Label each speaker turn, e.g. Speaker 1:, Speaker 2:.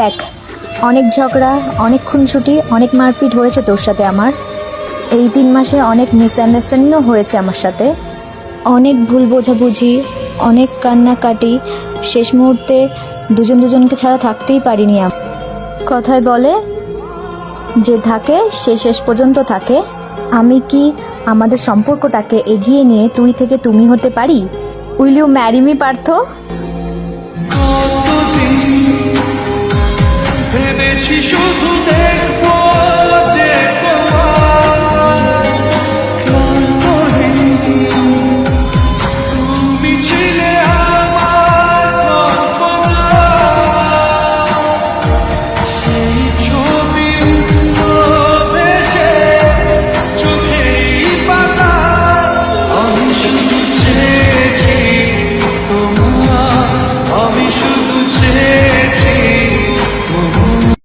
Speaker 1: দেখ, অনেক ঝগড়া, অনেক খুনসুটি, অনেক মারপিট হয়েছে তোর সাথে আমার। এই তিন মাসে অনেক মিসআন্ডারস্ট্যান্ডিংও হয়েছে আমার সাথে। অনেক ভুল বোঝাবুঝি, অনেক কান্নাকাটি। শেষ মুহূর্তে দুজন দুজনকে ছাড়া থাকতেই পারিনি কথায় বলে, যে থাকে, সে শেষ পর্যন্ত থাকে। আমি কি আমাদের সম্পর্কটাকে এগিয়ে নিয়ে তুই থেকে তুমি হতে পারি? Will you marry me Partha?
Speaker 2: ভেবেছি শুধু দেখব যে তুমি ছিলে আমার সেই ছবি চোখের পাতা আমি শুধু